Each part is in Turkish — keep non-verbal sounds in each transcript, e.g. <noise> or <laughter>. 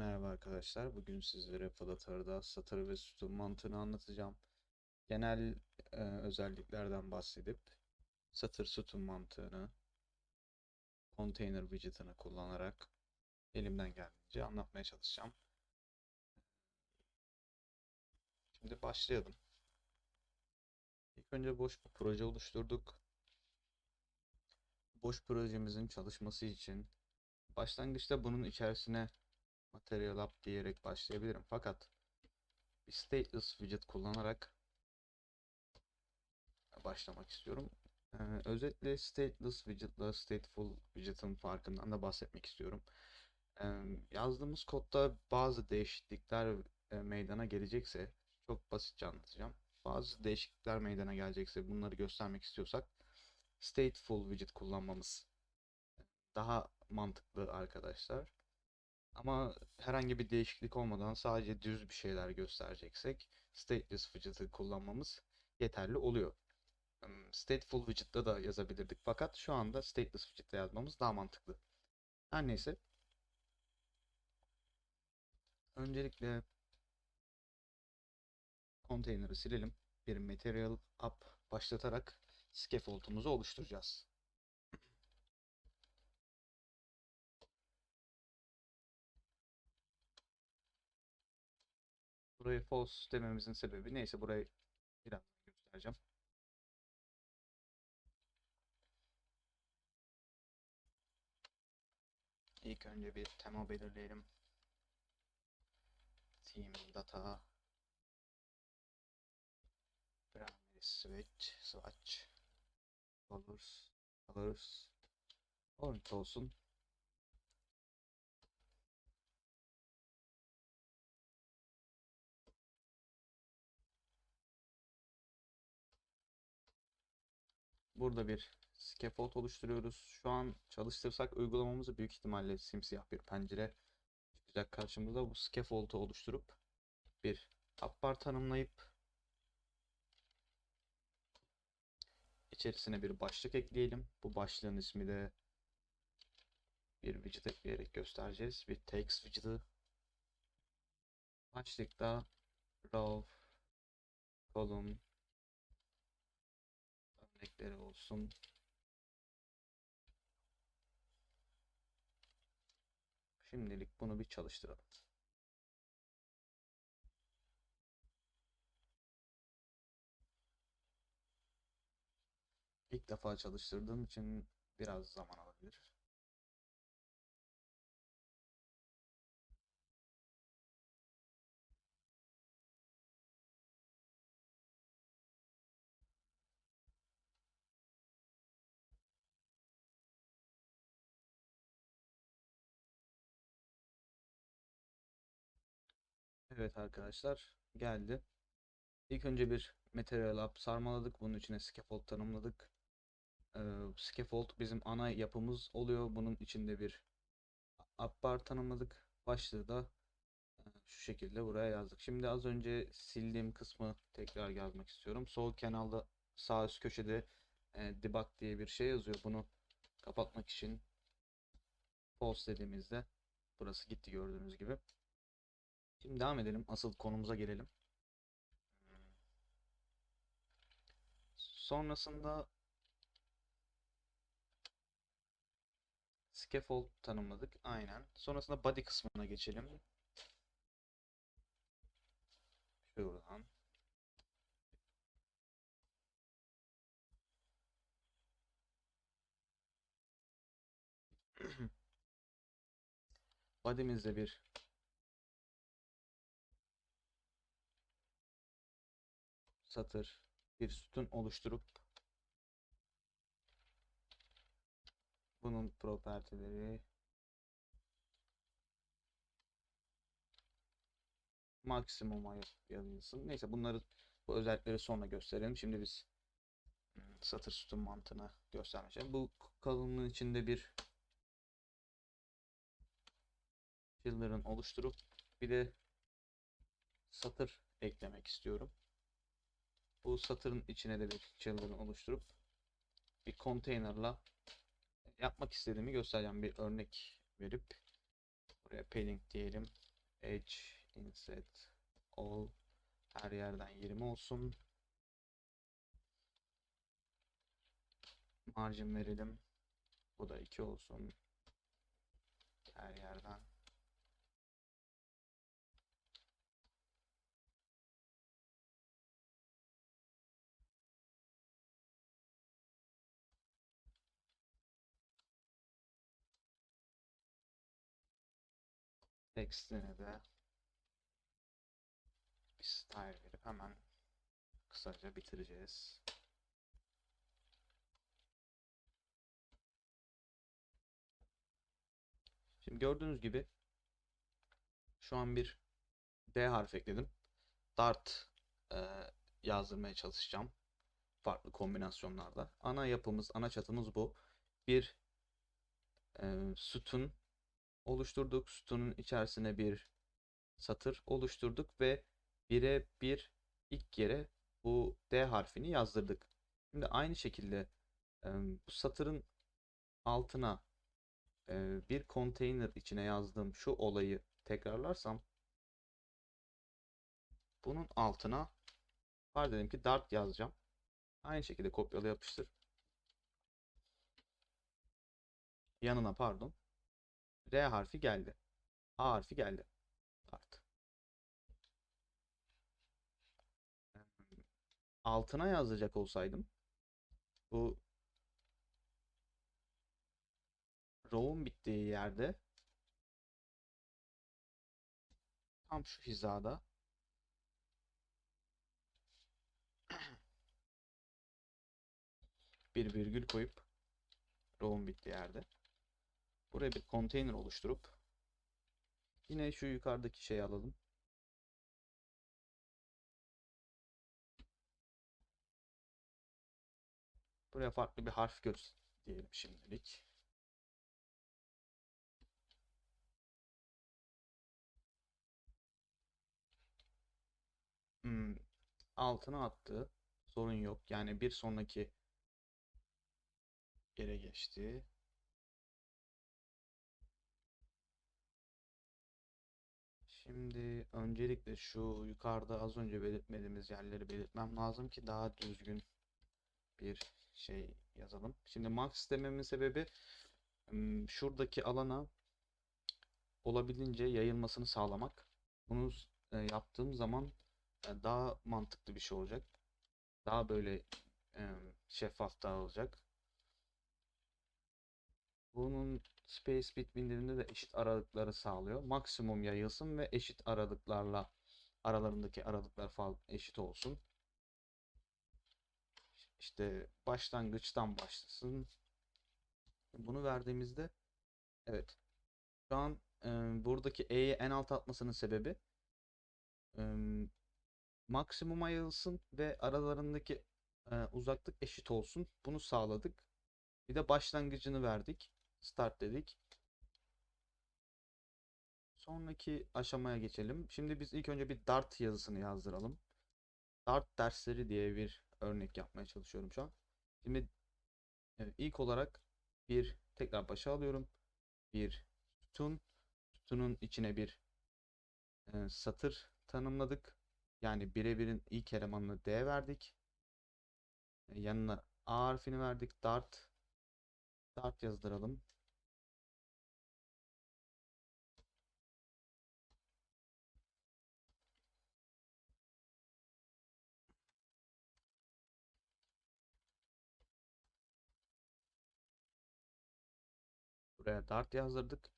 Merhaba arkadaşlar. Bugün sizlere Flutter'da satır ve sütun mantığını anlatacağım. Genel e, özelliklerden bahsedip satır sütun mantığını container widget'ını kullanarak elimden geldiğince anlatmaya çalışacağım. Şimdi başlayalım. İlk önce boş bir proje oluşturduk. Boş projemizin çalışması için başlangıçta bunun içerisine Material App diyerek başlayabilirim. Fakat bir stateless widget kullanarak başlamak istiyorum. Ee, özetle stateless widget ile stateful widget'ın farkından da bahsetmek istiyorum. Ee, yazdığımız kodda bazı değişiklikler e, meydana gelecekse çok basitçe anlatacağım. Bazı değişiklikler meydana gelecekse bunları göstermek istiyorsak stateful widget kullanmamız daha mantıklı arkadaşlar. Ama herhangi bir değişiklik olmadan sadece düz bir şeyler göstereceksek stateless widget'ı kullanmamız yeterli oluyor. Hmm, Stateful widget'ta da yazabilirdik fakat şu anda stateless widget'te yazmamız daha mantıklı. Her neyse. Öncelikle container'ı silelim. Bir material app başlatarak scaffold'umuzu oluşturacağız. Burayı false dememizin sebebi neyse burayı biraz göstereceğim. İlk önce bir tema belirleyelim. Team data primary switch swatch colors colors orange olsun. Burada bir scaffold oluşturuyoruz. Şu an çalıştırsak uygulamamızı büyük ihtimalle simsiyah bir pencere çıkacak karşımıza. Bu scaffold'u oluşturup bir bar tanımlayıp içerisine bir başlık ekleyelim. Bu başlığın ismi de bir widget ekleyerek göstereceğiz. Bir text widget'ı başlıkta row column örnekleri olsun. Şimdilik bunu bir çalıştıralım. İlk defa çalıştırdığım için biraz zaman alabilir. Evet arkadaşlar geldi. İlk önce bir material app sarmaladık. Bunun içine scaffold tanımladık. Ee, scaffold bizim ana yapımız oluyor. Bunun içinde bir app bar tanımladık. Başlığı da e, şu şekilde buraya yazdık. Şimdi az önce sildiğim kısmı tekrar yazmak istiyorum. Sol kenarda sağ üst köşede e, debug diye bir şey yazıyor. Bunu kapatmak için false dediğimizde burası gitti gördüğünüz gibi. Şimdi devam edelim. Asıl konumuza gelelim. Sonrasında scaffold tanımladık. Aynen. Sonrasında body kısmına geçelim. Şuradan. <clears throat> Body'mizde bir satır bir sütun oluşturup bunun propertileri maksimuma yazılsın. Neyse bunları bu özellikleri sonra gösterelim. Şimdi biz hmm, satır sütun mantığını göstermeyeceğim. Bu kalınlığın içinde bir children oluşturup bir de satır eklemek istiyorum. Bu satırın içine de bir children oluşturup bir container'la yapmak istediğimi göstereceğim. Bir örnek verip buraya padding diyelim. edge inset all her yerden 20 olsun. Margin verelim. Bu da 2 olsun. Her yerden. Text'ine de bir style verip hemen kısaca bitireceğiz. Şimdi gördüğünüz gibi şu an bir D harfi ekledim. Dart e, yazdırmaya çalışacağım. Farklı kombinasyonlarda. Ana yapımız, ana çatımız bu. Bir e, sütun oluşturduk. Sütunun içerisine bir satır oluşturduk ve bire bir ilk yere bu D harfini yazdırdık. Şimdi aynı şekilde bu satırın altına bir konteyner içine yazdığım şu olayı tekrarlarsam bunun altına var dedim ki dart yazacağım. Aynı şekilde kopyala yapıştır. Yanına pardon. R harfi geldi. A harfi geldi. Dart. Altına yazacak olsaydım bu row'un bittiği yerde tam şu hizada bir virgül koyup row'un bittiği yerde buraya bir konteyner oluşturup yine şu yukarıdaki şeyi alalım. Buraya farklı bir harf göz diyelim şimdilik. Hmm, altına attı. Sorun yok. Yani bir sonraki yere geçti. Şimdi öncelikle şu yukarıda az önce belirtmediğimiz yerleri belirtmem lazım ki daha düzgün bir şey yazalım. Şimdi max dememin sebebi şuradaki alana olabildiğince yayılmasını sağlamak. Bunu e, yaptığım zaman e, daha mantıklı bir şey olacak. Daha böyle şeffaf dağılacak. Bunun space between'lerinde de eşit aralıkları sağlıyor. Maksimum yayılsın ve eşit aralıklarla aralarındaki aralıklar falan eşit olsun. İşte başlangıçtan başlasın. Bunu verdiğimizde evet şu an e, buradaki E'yi en alta atmasının sebebi e, maksimuma yayılsın ve aralarındaki e, uzaklık eşit olsun. Bunu sağladık. Bir de başlangıcını verdik. Start dedik. Sonraki aşamaya geçelim. Şimdi biz ilk önce bir Dart yazısını yazdıralım. Dart dersleri diye bir örnek yapmaya çalışıyorum şu an. Şimdi evet, ilk olarak bir tekrar başa alıyorum. Bir sütun. Sütunun içine bir e, satır tanımladık. Yani birebirin ilk elemanını D verdik. E, yanına A harfini verdik. Dart. Dart yazdıralım. Buraya Dart yazdırdık.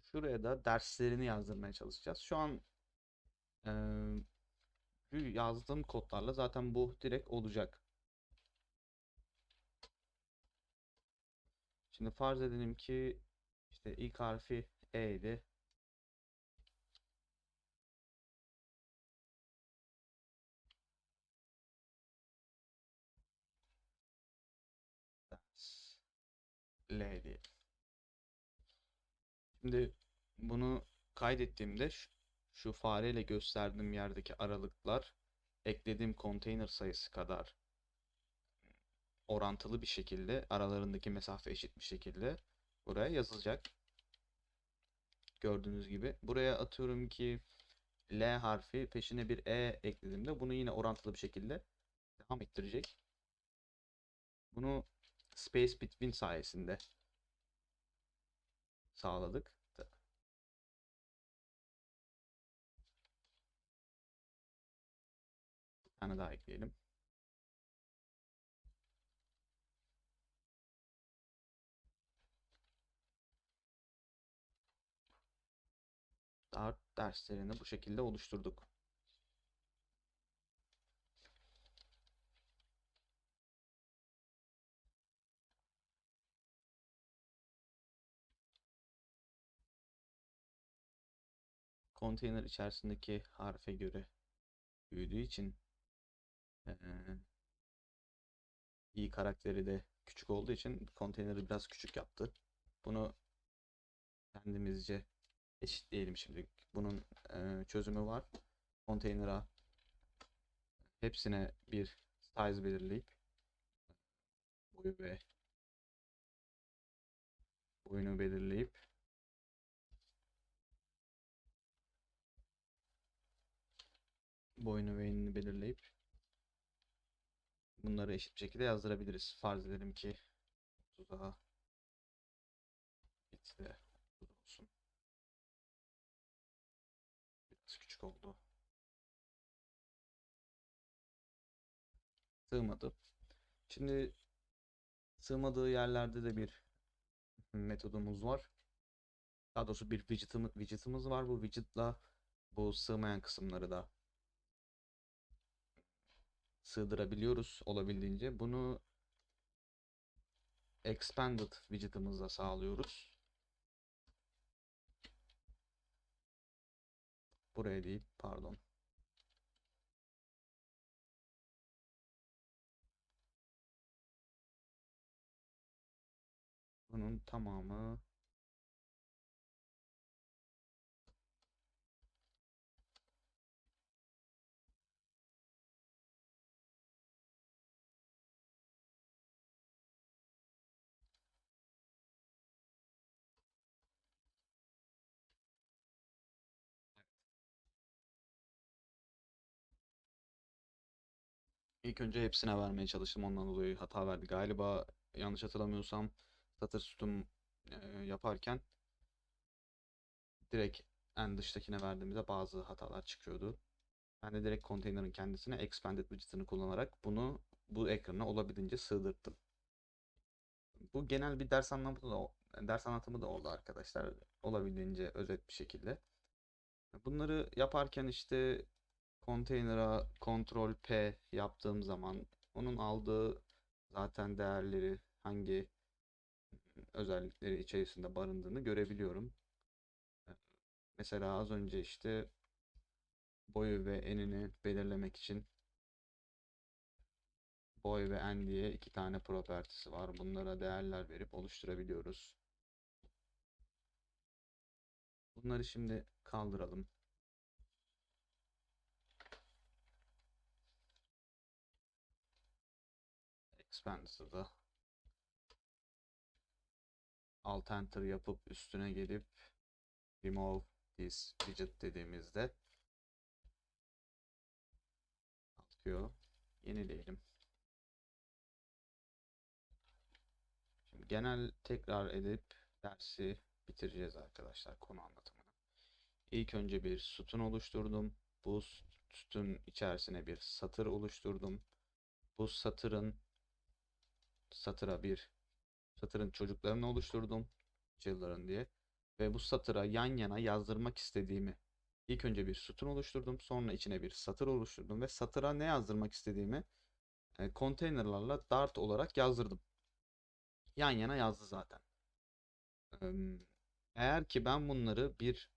Şuraya da derslerini yazdırmaya çalışacağız. Şu an e, yazdığım kodlarla zaten bu direkt olacak. Şimdi farz edelim ki işte ilk harfi E idi. L diye. Şimdi bunu kaydettiğimde şu, şu fareyle gösterdiğim yerdeki aralıklar eklediğim konteyner sayısı kadar orantılı bir şekilde aralarındaki mesafe eşit bir şekilde buraya yazılacak. gördüğünüz gibi. Buraya atıyorum ki L harfi peşine bir E eklediğimde bunu yine orantılı bir şekilde devam ettirecek. Bunu Space Between sayesinde sağladık. Bir tane daha ekleyelim. Dart derslerini bu şekilde oluşturduk. Konteyner içerisindeki harfe göre büyüdüğü için eee i karakteri de küçük olduğu için konteyneri biraz küçük yaptı. Bunu kendimizce eşitleyelim şimdi. Bunun eee, çözümü var. Konteynera hepsine bir size belirleyip boyu ve boyunu belirleyip boyunu ve enini belirleyip bunları eşit bir şekilde yazdırabiliriz. Farz edelim ki 30 daha bitti Küçük oldu. Sığmadı. Şimdi sığmadığı yerlerde de bir metodumuz var. Daha doğrusu bir widget'ımız, widget'ımız var. Bu widget'la bu sığmayan kısımları da sığdırabiliyoruz olabildiğince. Bunu expanded widget'ımızla sağlıyoruz. Buraya değil, pardon. Bunun tamamı İlk önce hepsine vermeye çalıştım. Ondan dolayı hata verdi. Galiba yanlış hatırlamıyorsam satır sütun e, yaparken direkt en dıştakine verdiğimizde bazı hatalar çıkıyordu. Ben de direkt konteynerin kendisine expanded widget'ını kullanarak bunu bu ekrana olabildiğince sığdırttım. Bu genel bir ders anlamı da ders anlatımı da oldu arkadaşlar. Olabildiğince özet bir şekilde. Bunları yaparken işte konteynera Ctrl P yaptığım zaman onun aldığı zaten değerleri hangi özellikleri içerisinde barındığını görebiliyorum. Mesela az önce işte boyu ve enini belirlemek için boy ve en diye iki tane propertisi var. Bunlara değerler verip oluşturabiliyoruz. Bunları şimdi kaldıralım. Expansed'da Alt Enter yapıp üstüne gelip Remove this widget dediğimizde atıyor. Yenileyelim. Şimdi genel tekrar edip dersi bitireceğiz arkadaşlar konu anlatımını. İlk önce bir sütun oluşturdum. Bu sütun içerisine bir satır oluşturdum. Bu satırın satıra bir satırın çocuklarını oluşturdum. Children diye. Ve bu satıra yan yana yazdırmak istediğimi ilk önce bir sütun oluşturdum. Sonra içine bir satır oluşturdum. Ve satıra ne yazdırmak istediğimi e, konteynerlarla Dart olarak yazdırdım. Yan yana yazdı zaten. Eğer ki ben bunları bir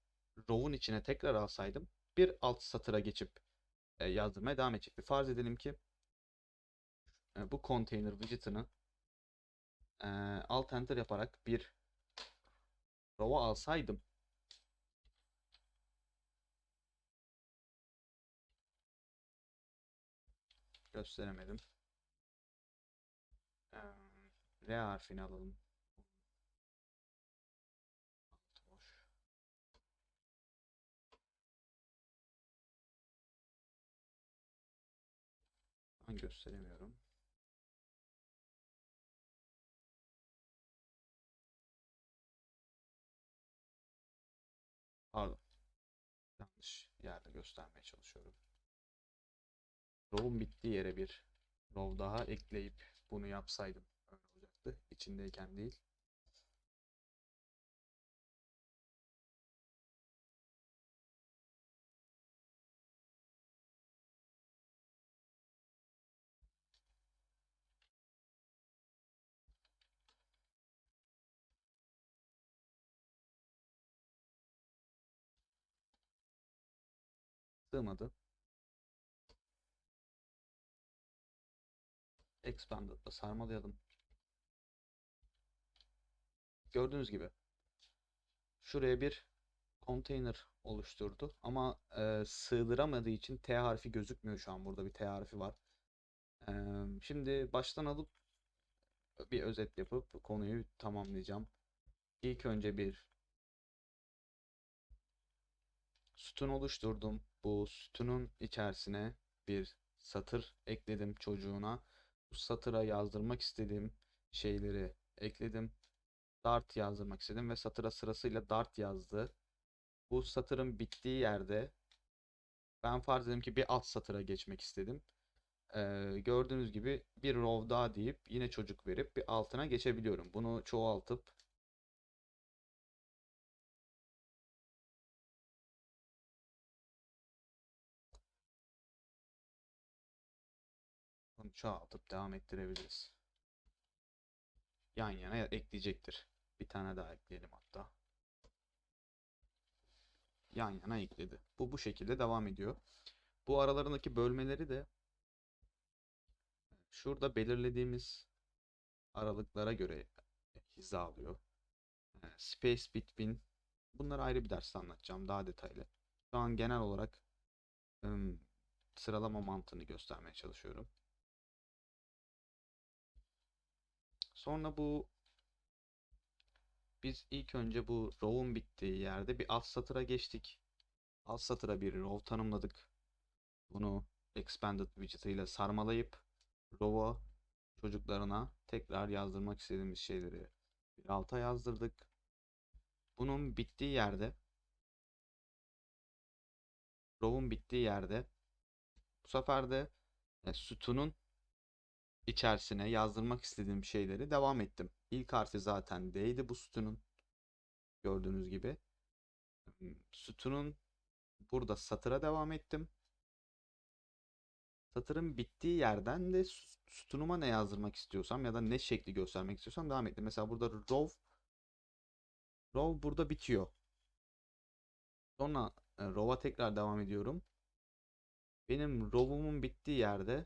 row'un içine tekrar alsaydım bir alt satıra geçip e, yazdırmaya devam edecekti. Farz edelim ki e, bu container widget'ını e, alt enter yaparak bir rova alsaydım gösteremedim. E, R harfini alalım. Ben göstereyim. Pardon. Yanlış yerde göstermeye çalışıyorum. Row'un bittiği yere bir row daha ekleyip bunu yapsaydım öyle olacaktı. İçindeyken değil. Sığmadı. Expanded'la sarmalayalım. Gördüğünüz gibi şuraya bir container oluşturdu ama e, sığdıramadığı için T harfi gözükmüyor şu an. Burada bir T harfi var. E, şimdi baştan alıp bir özet yapıp konuyu tamamlayacağım. İlk önce bir sütun oluşturdum. Bu sütunun içerisine bir satır ekledim çocuğuna. Bu satıra yazdırmak istediğim şeyleri ekledim. Dart yazdırmak istedim ve satıra sırasıyla dart yazdı. Bu satırın bittiği yerde ben farz edelim ki bir alt satıra geçmek istedim. Ee, gördüğünüz gibi bir row daha deyip yine çocuk verip bir altına geçebiliyorum. Bunu çoğaltıp çoğaltıp devam ettirebiliriz. Yan yana ekleyecektir. Bir tane daha ekleyelim hatta. Yan yana ekledi. Bu bu şekilde devam ediyor. Bu aralarındaki bölmeleri de şurada belirlediğimiz aralıklara göre hizalıyor. Ee, Space between bunları ayrı bir derste anlatacağım daha detaylı. Şu an genel olarak ım, sıralama mantığını göstermeye çalışıyorum. Sonra bu biz ilk önce bu row'un bittiği yerde bir alt satıra geçtik. Alt satıra bir row tanımladık. Bunu expanded widget ile sarmalayıp row'a çocuklarına tekrar yazdırmak istediğimiz şeyleri bir alta yazdırdık. Bunun bittiği yerde row'un bittiği yerde bu sefer de e, sütunun içerisine yazdırmak istediğim şeyleri devam ettim. İlk harfi zaten D'ydi bu sütunun. Gördüğünüz gibi. Sütunun burada satıra devam ettim. Satırın bittiği yerden de sü- sütunuma ne yazdırmak istiyorsam ya da ne şekli göstermek istiyorsam devam ettim. Mesela burada row row burada bitiyor. Sonra e, row'a tekrar devam ediyorum. Benim row'umun bittiği yerde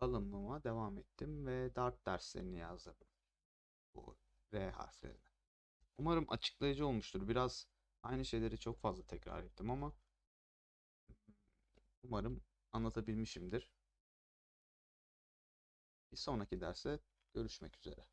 kalınlığıma devam ettim ve dart derslerini yazdım. Bu R harflerini. Umarım açıklayıcı olmuştur. Biraz aynı şeyleri çok fazla tekrar ettim ama umarım anlatabilmişimdir. Bir sonraki derse görüşmek üzere.